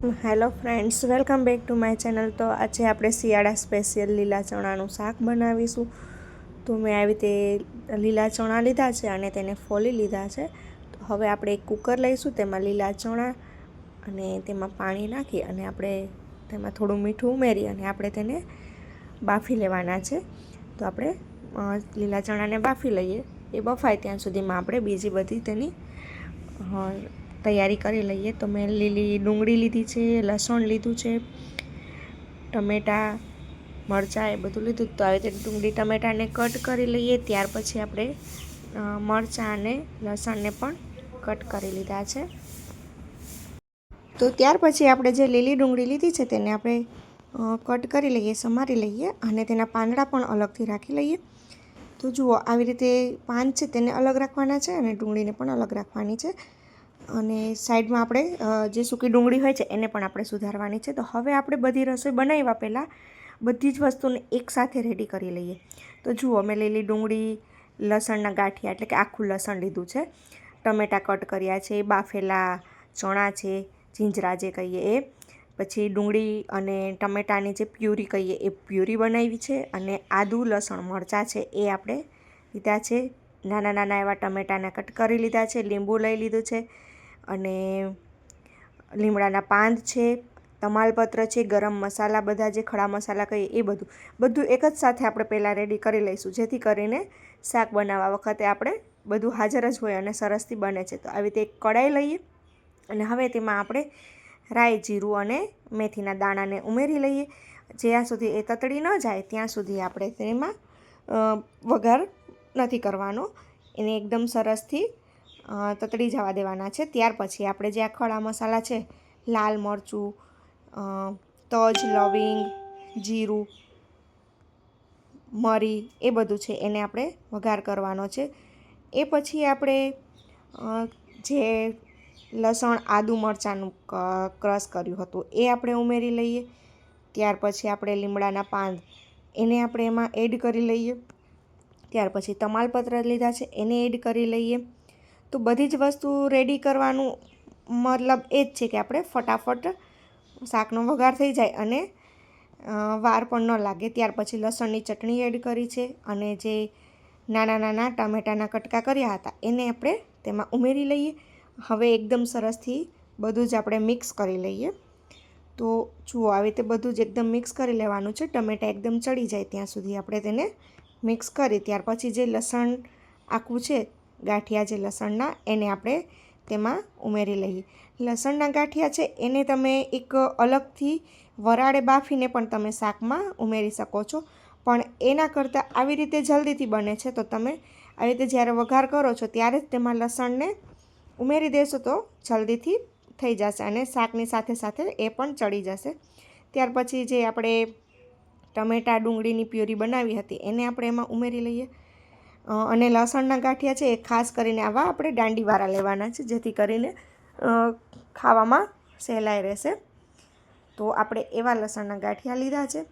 Hello friends, welcome back to my channel. તો આજે આપણે શિયાળા સ્પેશિયલ લીલા ચણાનું શાક બનાવીશું. તો મેં આવી રીતે લીલા ચણા લીધા છે અને તેને ફોલી લીધા છે. તો હવે આપણે એક કુકર લઈશું, તેમાં લીલા ચણા અને તેમાં પાણી નાખી અને આપણે તેમાં થોડું મીઠું ઉમેરી અને આપણે તેને બાફી લેવાના છે. તો આપણે લીલા ચણાને બાફી લઈએ. એ બફાય ત્યાં સુધીમાં આપણે બીજી બધી તેની તૈયારી કરી લઈએ. તો મેં લીલી ડુંગળી લીધી છે, લસણ લીધું છે, ટમેટાં, મરચાં એ બધું લીધું. તો આવી રીતે ડુંગળી ટમેટાને કટ કરી લઈએ. ત્યાર પછી આપણે મરચાં અને લસણને પણ કટ કરી લીધા છે. તો ત્યાર પછી આપણે જે લીલી ડુંગળી લીધી છે તેને આપણે કટ કરી લઈએ, સમારી લઈએ અને તેના પાંદડા પણ અલગથી રાખી લઈએ. તો જુઓ, આવી રીતે પાન છે તેને અલગ રાખવાના છે અને ડુંગળીને પણ અલગ રાખવાની છે. અને સાઈડમાં આપણે જે સૂકી ડુંગળી હોય છે એને પણ આપણે સુધારવાની છે. તો હવે આપણે બધી રસોઈ બનાવ્યા પહેલાં બધી જ વસ્તુને એકસાથે રેડી કરી લઈએ. તો જુઓ મેં લીલી ડુંગળી, લસણના ગાંઠિયા એટલે કે આખું લસણ લીધું છે. ટમેટાં કટ કર્યા છે, બાફેલા ચણા છે, જીંજરા જે કહીએ એ. પછી ડુંગળી અને ટમેટાની જે પ્યુરી કહીએ એ પ્યુરી બનાવી છે અને આદું, લસણ, મરચાં છે એ આપણે લીધા છે. નાના નાના એવા ટમેટાના કટ કરી લીધા છે, લીંબુ લઈ લીધું છે. અને લીમડાના પાંદ છે, તમાલપત્ર છે, ગરમ મસાલા બધા જે ખડા મસાલા કહીએ એ બધું. બધું એક જ સાથે આપણે પહેલાં રેડી કરી લઈશું. જેથી કરીને શાક બનાવવા વખતે આપણે બધું હાજર જ હોય અને સરસથી બને છે. તો આવી રીતે એક કડાઈ લઈએ અને હવે તેમાં આપણે રાઈ, જીરું અને મેથીના દાણાને ઉમેરી લઈએ. જ્યાં સુધી એ તતડી ન જાય ત્યાં સુધી આપણે તેમાં વઘાર નથી કરવાનો. એને એકદમ સરસથી તતડી જવા દેવાના છે. ત્યાર પછી આપણે જે આ ખડા મસાલા છે, લાલ મરચું તજ, લવિંગ, જીરું, મરી, એ બધું છે એને આપણે વઘાર કરવાનો છે. એ પછી આપણે જે લસણ, આદુ મરચાંનું ક્રશ કર્યું હતું, એ આપણે ઉમેરી લઈએ. ત્યાર પછી આપણે લીમડાના પાન એને આપણે એમાં એડ કરી લઈએ. ત્યાર પછી તમાલપત્ર લીધા છે, એને એડ કરી લઈએ. તો બધી જ વસ્તુ રેડી કરવાનું મતલબ એ જ છે કે આપણે ફટાફટ શાકનો વઘાર થઈ જાય અને વાર પણ ન લાગે. ત્યાર પછી લસણની ચટણી એડ કરી છે અને જે નાના નાના ટામેટાના કટકા કર્યા હતા એને આપણે તેમાં ઉમેરી લઈએ. હવે એકદમ સરસથી બધું જ આપણે મિક્સ કરી લઈએ. તો જુઓ આવી રીતે બધું જ એકદમ મિક્સ કરી લેવાનું છે. ટમેટાં એકદમ ચડી જાય ત્યાં સુધી આપણે તેને મિક્સ કરી. ત્યાર પછી જે લસણ આખું છે ગાંઠિયા જે લસણના એને આપણે તેમાં ઉમેરી લઈએ. લસણના ગાંઠિયા છે એને તમે એક અલગથી વરાળે બાફીને પણ તમે શાકમાં ઉમેરી શકો છો. પણ એના કરતાં આવી રીતે જલ્દીથી બને છે તો તમે આવી રીતે જ્યારે વઘાર કરો છો ત્યારે જ તેમાં લસણને ઉમેરી દેશો તો જલ્દીથી થઈ જશે અને શાકની સાથે સાથે એ પણ ચડી જશે. ત્યાર પછી જે આપણે ટમેટા ડુંગળીની પ્યુરી બનાવી હતી એને આપણે એમાં ઉમેરી લઈએ. અને લસણના ગાંઠિયા છે એ ખાસ કરીને આવા આપણે દાંડીવાળા લેવાના છે, જેથી કરીને ખાવામાં સહેલાઈ રહેશે. તો આપણે એવા લસણના ગાંઠિયા લીધા છે.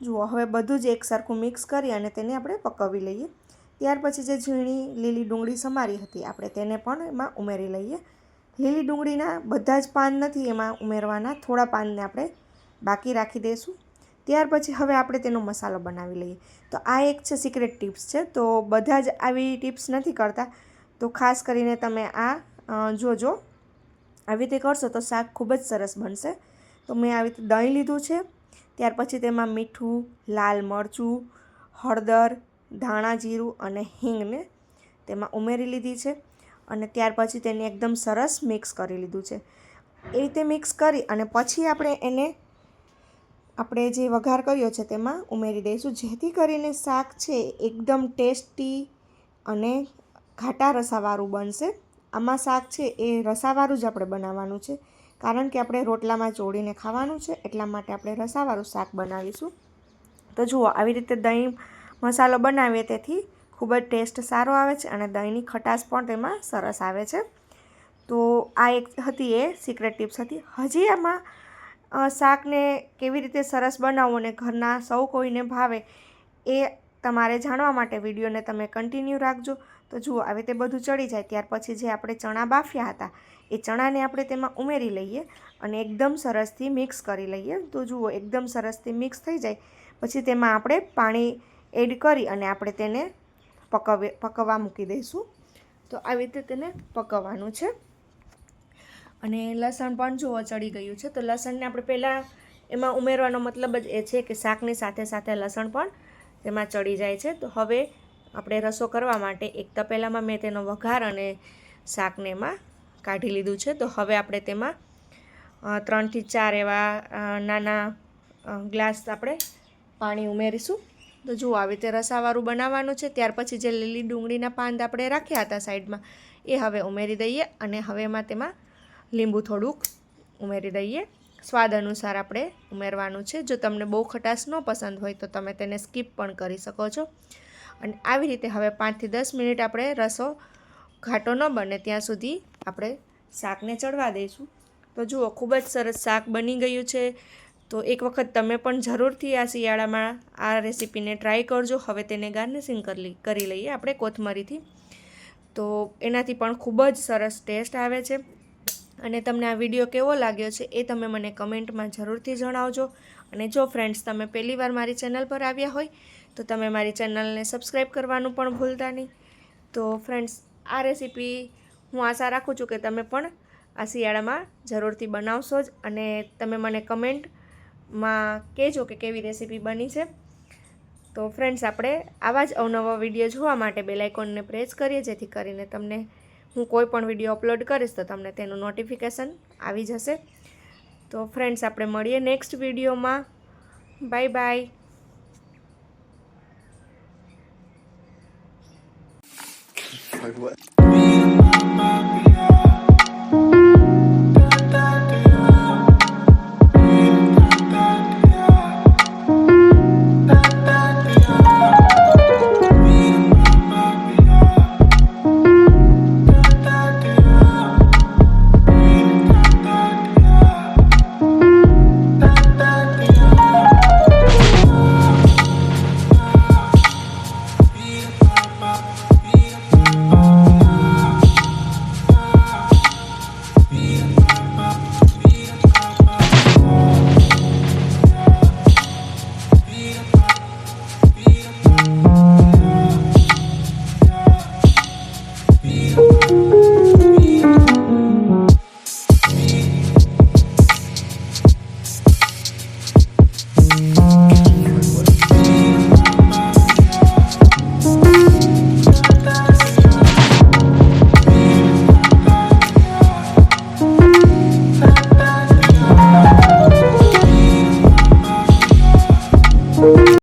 જુઓ, હવે બધું જ એક સરખું મિક્સ કરી અને તેને આપણે પકવી લઈએ. ત્યાર પછી જે ઝીણી લીલી ડુંગળી સમારી હતી, આપણે તેને પણ એમાં ઉમેરી લઈએ. લીલી ડુંગળીના બધા જ પાન નથી એમાં ઉમેરવાના, થોડા પાનને આપણે બાકી રાખી દઈશું. ત્યાર પછી હવે આપણે તેનો મસાલો બનાવી લઈએ. તો આ એક છે સિક્રેટ ટિપ્સ છે. તો બધા જ આવી ટિપ્સ નથી કરતા. તો ખાસ કરીને તમે આ જોજો. આવી રીતે કરશો તો શાક ખૂબ જ સરસ બનશે. તો મેં આવી રીતે દહીં લીધું છે. ત્યાર પછી તેમાં મીઠું, લાલ મરચું, હળદર, ધાણા જીરું અને હિંગને તેમાં ઉમેરી લીધી છે. અને ત્યાર પછી તેને એકદમ સરસ મિક્સ કરી લીધું છે. એ રીતે મિક્સ કરી અને પછી આપણે એને આપણે જે વઘાર કર્યો છે તેમાં ઉમેરી દઈશું. જેથી કરીને શાક છે એકદમ ટેસ્ટી અને ઘાટા રસાવાળું બનશે. આમાં શાક છે એ રસાવાળું જ આપણે બનાવવાનું છે. કારણ કે આપણે રોટલામાં ચોળીને ખાવાનું છે, એટલા માટે આપણે રસાવાળું શાક બનાવીશું. તો જુઓ, આવી રીતે દહીં મસાલો બનાવીએ તેથી ખૂબ જ ટેસ્ટ સારો આવે છે અને દહીંની ખટાશ પણ તેમાં સરસ આવે છે. તો આ એક હતી એ સિક્રેટ ટિપ્સ હતી. હજી આમાં શાકને કેવી રીતે સરસ બનાવવું અને ઘરના સૌ કોઈને ભાવે એ તમારે જાણવા માટે વિડીયોને તમે કન્ટિન્યુ રાખજો. તો જુઓ, આવી રીતે બધું ચડી જાય. ત્યાર પછી જે આપણે ચણા બાફ્યા હતા, એ ચણાને આપણે તેમાં ઉમેરી લઈએ અને એકદમ સરસથી મિક્સ કરી લઈએ. તો જુઓ, એકદમ સરસથી મિક્સ થઈ જાય. પછી તેમાં આપણે પાણી એડ કરી અને આપણે તેને પકવે પકવવા મૂકી દઈશું. તો આવી રીતે તેને પકવવાનું છે. અને લસણ પણ જુઓ ચડી ગયું છે. તો લસણને આપણે પહેલાં એમાં ઉમેરવાનો મતલબ જ એ છે કે શાકની સાથે સાથે લસણ પણ તેમાં ચડી જાય છે. તો હવે આપણે રસો કરવા માટે એક તપેલામાં મેં તેનો વઘાર અને શાકને એમાં કાઢી લીધું છે. તો હવે આપણે તેમાં ત્રણથી ચાર એવા નાના ગ્લાસ આપણે પાણી ઉમેરીશું. તો જુઓ આવી રીતે રસાવાળું બનાવવાનું છે. ત્યાર પછી જે લીલી ડુંગળીના પાંદ આપણે રાખ્યા હતા સાઈડમાં, એ હવે ઉમેરી દઈએ અને હવે એમાં તેમાં લીંબુ થોડુંક ઉમેરી દઈએ. સ્વાદ અનુસાર આપણે ઉમેરવાનું છે. જો તમને બહુ ખટાશ ન પસંદ હોય તો તમે તેને સ્કીપ પણ કરી શકો છો. અને આવી રીતે હવે પાંચથી દસ મિનિટ આપણે રસો ઘાટો ન બને ત્યાં સુધી આપણે શાકને ચડવા દઈશું. તો જુઓ, ખૂબ જ સરસ શાક બની ગયું છે. તો એક વખત તમે પણ જરૂરથી આ શિયાળામાં આ રેસીપીને ટ્રાય કરજો. હવે તેને ગાર્નિશિંગ કરી કરી લઈએ આપણે કોથમરીથી. તો એનાથી પણ ખૂબ જ સરસ ટેસ્ટ આવે છે. અને તમને આ વીડિયો કેવો લાગ્યો છે એ તમે મને કમેન્ટમાં જરૂરથી જણાવજો. અને જો ફ્રેન્ડ્સ તમે પહેલીવાર મારી ચેનલ પર આવ્યા હોય, તો તમે મારી ચેનલને સબસ્ક્રાઈબ કરવાનું પણ ભૂલતા નહીં. તો ફ્રેન્ડ્સ આ રેસીપી હું આશા રાખું છું કે તમે પણ આ શિયાળામાં જરૂરથી બનાવશો જ. અને તમે મને કમેન્ટમાં કહેજો કે કેવી રેસીપી બની છે. તો ફ્રેન્ડ્સ આપણે આવા જ અવનવા વીડિયો જોવા માટે બેલાઇકોનને પ્રેસ કરીએ, જેથી કરીને તમને હું કોઈ પણ વીડિયો અપલોડ કરીશ તો તમને તેનું નોટિફિકેશન આવી જશે. તો ફ્રેન્ડ્સ આપણે મળીએ નેક્સ્ટ વિડીયોમાં. Bye bye what?